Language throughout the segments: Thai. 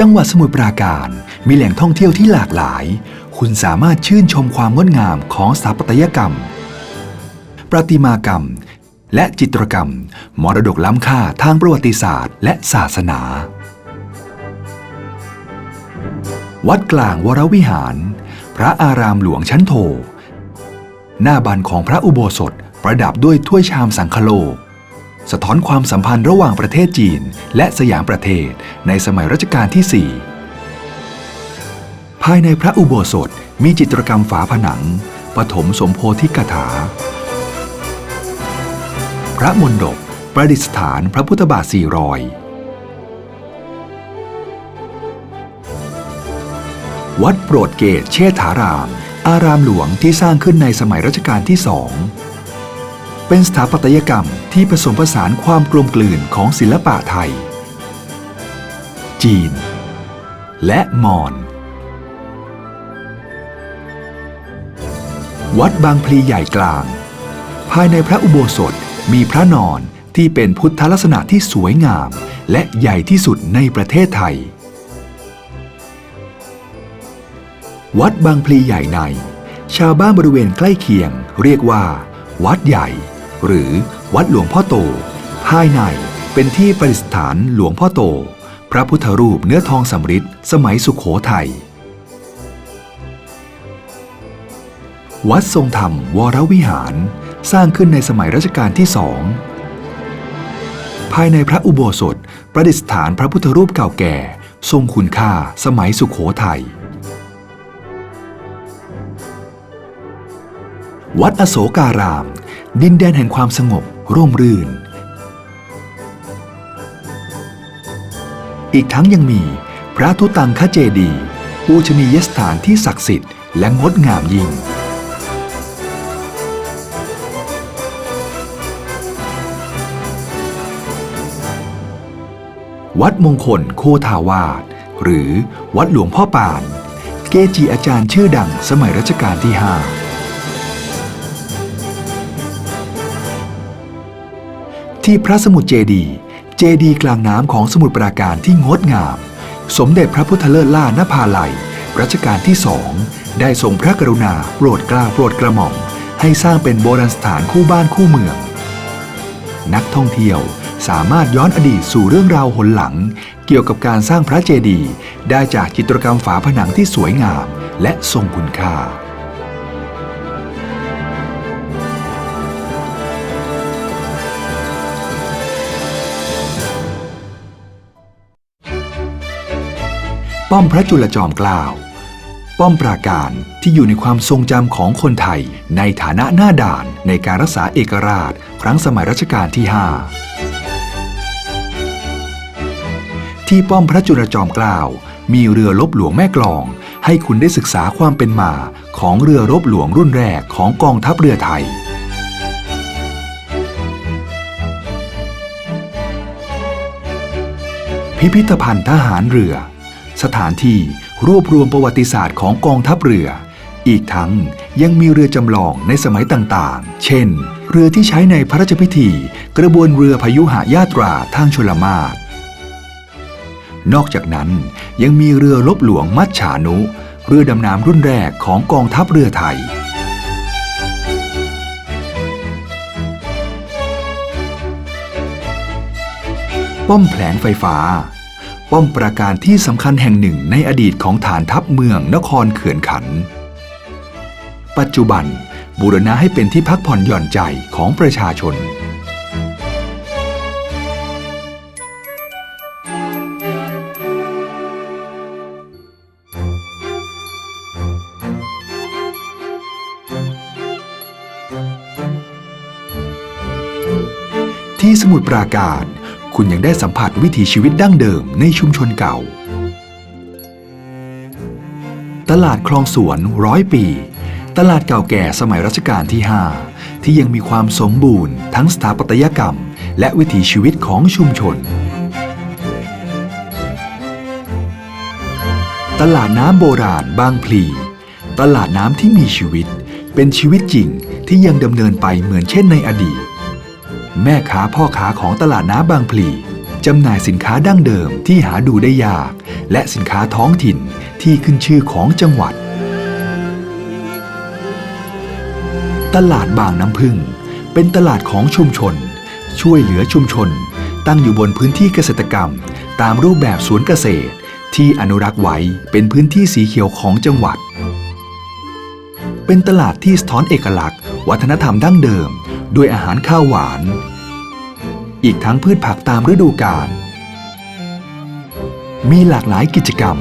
จังหวัดสมุทรปราการมีแหล่งท่องเที่ยวที่หลากหลาย คุณสามารถชื่นชมความงดงามของสถาปัตยกรรม ประติมากรรม และจิตรกรรม มรดกล้ำค่าทางประวัติศาสตร์ และศาสนา วัดกลางวรวิหาร พระอารามหลวงชั้นโท หน้าบันของพระอุโบสถประดับด้วยถ้วยชามสังคโลก สะท้อนความสัมพันธ์ระหว่างประเทศจีน และสยามประเทศในสมัยรัชกาลที่ 4 ภายในพระอุโบสถมีจิตรกรรมฝาผนัง ปฐมสมโพธิกถา พระมณฑปประดิษฐานพระพุทธบาทสี่รอยวัดโปรดเกตเชษฐาราม อารามหลวงที่สร้างขึ้นในสมัยรัชกาลที่สอง เป็นสถาปัตยกรรมที่ผสมผสานความกลมกลืนของศิลปะไทย จีน และมอญวัดบางพลีใหญ่กลาง ภายในพระอุโบสถมีพระนอนที่เป็นพุทธลักษณะที่สวยงาม และใหญ่ที่สุดในประเทศไทย วัดบางพลีใหญ่ใน ชาวบ้านบริเวณใกล้เคียง เรียกว่า วัดใหญ่ หรือวัดหลวงพ่อโต ภายในเป็นที่ประดิษฐานหลวงพ่อโต พระพุทธรูปเนื้อทองสำริดสมัยสุขโขทัยวัดทรงธรรมวรวิหารสร้างขึ้นในสมัยรัชกาลที่สองภายในพระอุโบสถประดิษฐานพระพุทธรูปเก่าแก่ ทรงคุณค่าสมัยสุขโขทัยวัดอโศการาม ดินแดนแห่งความสงบร่มรื่น อีกทั้งยังมีพระทุตังคเจดีย์ปูชนียสถานที่ศักดิ์สิทธิ์และงดงามยิ่ง วัดมงคลโคทาวาสหรือวัดหลวงพ่อปาน เกจิอาจารย์ชื่อดังสมัยรัชกาลที่5 ที่พระสมุทรเจดี เจดีกลางน้ำของสมุทรปราการที่งดงาม สมเด็จพระพุทธเลิศล่านภาลัยรัชกาลที่สองได้ทรงพระกรุณาโปรดเกล้าโปรดกระหม่อม ให้สร้างเป็นโบราณสถานคู่บ้านคู่เมือง นักท่องเที่ยวสามารถย้อนอดีตสู่เรื่องราวหนหลัง เกี่ยวกับการสร้างพระเจดีย์ได้จากจิตรกรรมฝาผนังที่สวยงาม และทรงคุณค่า ป้อมพระจุลจอมเกล้าป้อมปราการที่อยู่ในความทรงจำของคนไทย ในฐานะหน้าด่านในการรักษาเอกราช ครั้งสมัยรัชกาลที่ 5 ที่ป้อมพระจุลจอมเกล้ามีเรือรบหลวงแม่กลอง ให้คุณได้ศึกษาความเป็นมาของเรือรบหลวงรุ่นแรกของกองทัพเรือไทยพิพิธภัณฑ์ทหารเรือ สถานที่รวบรวมประวัติศาสตร์ของกองทัพเรือ อีกทั้งยังมีเรือจำลองในสมัยต่างๆ เช่น เรือที่ใช้ในพระราชพิธี กระบวนเรือพยุหายาตราทางชลมาศนอกจากนั้นยังมีเรือลบหลวงมัจฉานุ เรือดำน้ำรุ่นแรกของกองทัพเรือไทย ป้อมแผลงไฟฟ้า ป้อมปราการที่สำคัญแห่งหนึ่งในอดีตของฐานทัพเมืองนครเขื่อนขัน ปัจจุบันบูรณะให้เป็นที่พักผ่อนหย่อนใจของประชาชน ที่สมุทรปราการ คุณยังได้สัมผัสวิถีชีวิตดั้งเดิมในชุมชนเก่า ตลาดคลองสวนร้อยปี ตลาดเก่าแก่สมัยรัชกาลที่ 5 ที่ยังมีความสมบูรณ์ทั้งสถาปัตยกรรม และวิถีชีวิตของชุมชน ตลาดน้ำโบราณบางพลี ตลาดน้ำที่มีชีวิต เป็นชีวิตจริงที่ยังดำเนินไปเหมือนเช่นในอดีต แม่ค้าพ่อค้าของตลาดน้ำบางพลีจำหน่ายสินค้าดั้งเดิมที่หาดูได้ยาก และสินค้าท้องถิ่นที่ขึ้นชื่อของจังหวัด ตลาดบางน้ำพึ่ง เป็นตลาดของชุมชน ช่วยเหลือชุมชน ตั้งอยู่บนพื้นที่เกษตรกรรม ตามรูปแบบสวนเกษตร ที่อนุรักษ์ไว้เป็นพื้นที่สีเขียวของจังหวัด เป็นตลาดที่สะท้อนเอกลักษณ์ วัฒนธรรมดั้งเดิม ด้วยอาหารข้าวหวาน อีกทั้งพืชผักตามฤดูกาล มีหลากหลายกิจกรรม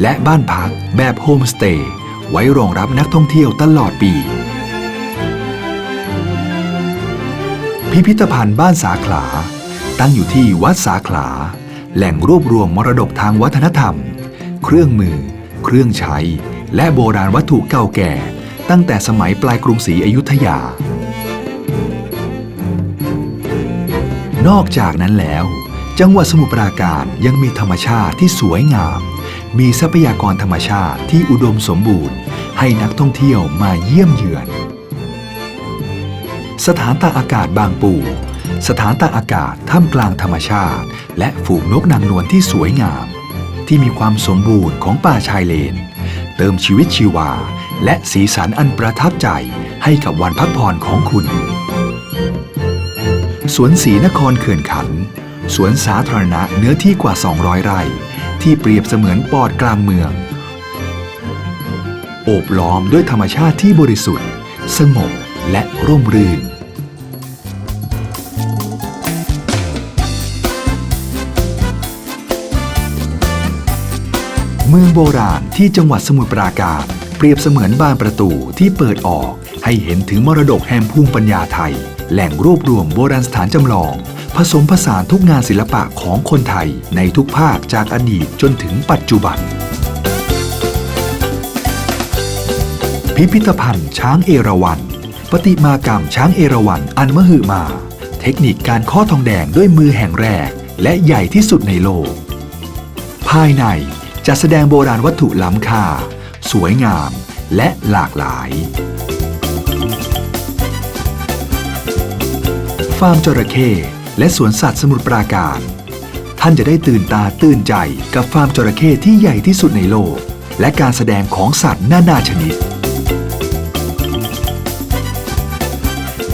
และบ้านพักแบบโฮมสเตย์ไว้รองรับนักท่องเที่ยวตลอดปี พิพิธภัณฑ์บ้านสาขลา ตั้งอยู่ที่วัดสาขลา แหล่งรวบรวมมรดกทางวัฒนธรรม เครื่องมือ เครื่องใช้ และโบราณวัตถุเก่าแก่ ตั้งแต่สมัยปลายกรุงศรีอยุธยา นอกจากนั้นแล้ว จังหวัดสมุทรปราการยังมีธรรมชาติที่สวยงาม มีทรัพยากรธรรมชาติที่อุดมสมบูรณ์ ให้นักท่องเที่ยวมาเยี่ยมเยือน สถานตากอากาศบางปู สถานตากอากาศท่ามกลางธรรมชาติ และฝูงนกนางนวลที่สวยงาม ที่มีความสมบูรณ์ของป่าชายเลน เติมชีวิตชีวา และสีสันอันประทับใจให้กับวันพักผ่อนของคุณ สวนศรีนครเขื่อนขัน สวนสาธารณะเนื้อที่กว่า 200 ไร่ ที่เปรียบเสมือนปอดกลางเมือง โอบล้อมด้วยธรรมชาติที่บริสุทธิ์ สงบและร่มรื่นเมืองโบราณที่จังหวัดสมุทรปราการ เปรียบเสมือนบานประตูที่เปิดออกให้เห็นถึงมรดกแห่งภูมิปัญญาไทย แหล่งรวบรวมโบราณสถานจำลอง ผสมผสานทุกงานศิลปะของคนไทยในทุกภาคจากอดีตจนถึงปัจจุบัน พิพิธภัณฑ์ช้างเอราวัณประติมากรรมช้างเอราวัณอันมหึมา เทคนิคการข้อทองแดงด้วยมือแห่งแรก และใหญ่ที่สุดในโลก ภายในจะแสดงโบราณวัตถุล้ำค่า สวยงามและหลากหลาย ฟาร์มจระเข้และสวนสัตว์สมุทรปราการ ท่านจะได้ตื่นตาตื่นใจกับฟาร์มจระเข้ที่ใหญ่ที่สุดในโลก และการแสดงของสัตว์นานาชนิด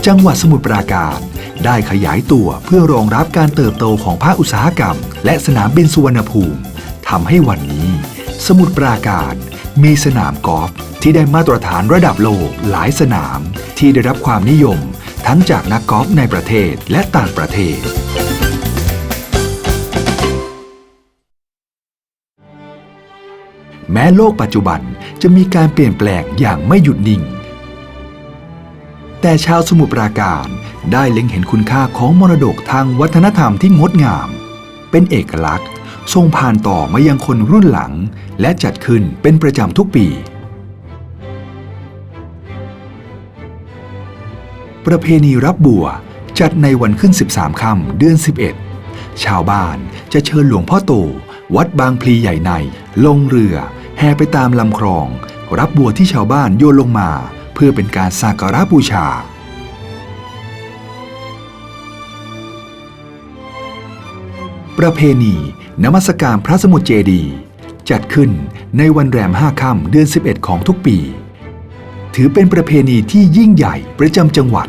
จังหวัดสมุทรปราการได้ขยายตัวเพื่อรองรับการเติบโตของภาคอุตสาหกรรม และสนามบินสุวรรณภูมิทำให้วันนี้ สมุทรปราการมีสนามกอล์ฟที่ได้มาตรฐานระดับโลกหลายสนามที่ได้รับความนิยม ทั้งจากนักกอล์ฟในประเทศและต่างประเทศ แม้โลกปัจจุบันจะมีการเปลี่ยนแปลงอย่างไม่หยุดนิ่ง แต่ชาวสมุทรปราการได้เล็งเห็นคุณค่าของมรดกทางวัฒนธรรมที่งดงาม เป็นเอกลักษณ์ส่งผ่านต่อมายังคนรุ่นหลัง และจัดขึ้นเป็นประจำทุกปี ประเพณีรับบัวจัดในวันขึ้น 13ค่ำเดือน 11 ชาวบ้านจะเชิญหลวงพ่อโต วัดบางพลีใหญ่ใน ลงเรือ แห่ไปตามลำคลอง รับบัวที่ชาวบ้านโยนลงมา เพื่อเป็นการสักการะบูชาประเพณีนมัสการพระสมุทรเจดี จัดขึ้นในวันแรมห้าค่ำเดือน 11 ของทุกปี ถือเป็นประเพณีที่ยิ่งใหญ่ประจำจังหวัด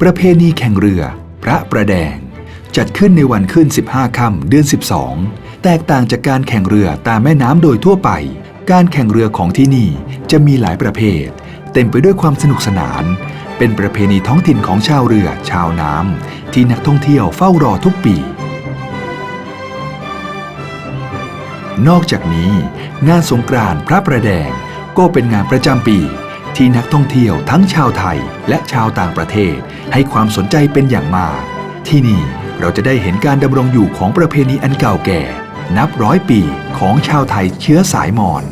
ประเพณีแข่งเรือ พระประแดง จัดขึ้นในวันขึ้น 15 ค่ำเดือน 12 แตกต่างจากการแข่งเรือตามแม่น้ำโดยทั่วไป การแข่งเรือของที่นี่จะมีหลายประเภท เต็มไปด้วยความสนุกสนาน เป็นประเพณีท้องถิ่นของชาวเรือชาวน้ำที่นักท่องเที่ยวเฝ้ารอทุกปี นอกจากนี้ งานสงกรานต์พระประแดง ก็เป็นงานประจำปี ที่นักท่องเที่ยวทั้งชาวไทยและชาวต่างประเทศ ให้ความสนใจเป็นอย่างมาก ที่นี่เราจะได้เห็นการดำรงอยู่ของประเพณีอันเก่าแก่ นับร้อยปีของชาวไทยเชื้อสายมอญ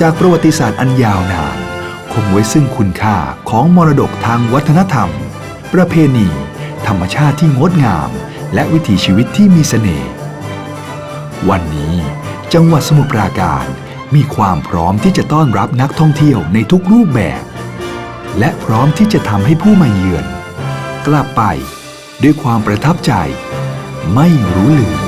จากประวัติศาสตร์อันยาวนานคงไว้ซึ่งคุณค่าของมรดกทางวัฒนธรรม ประเพณี ธรรมชาติที่งดงาม และวิถีชีวิตที่มีเสน่ห์ วันนี้จังหวัดสมุทรปราการมีความพร้อมที่จะต้อนรับนักท่องเที่ยวในทุกรูปแบบ และพร้อมที่จะทำให้ผู้มาเยือน กลับไปด้วยความประทับใจ ไม่รู้ลืม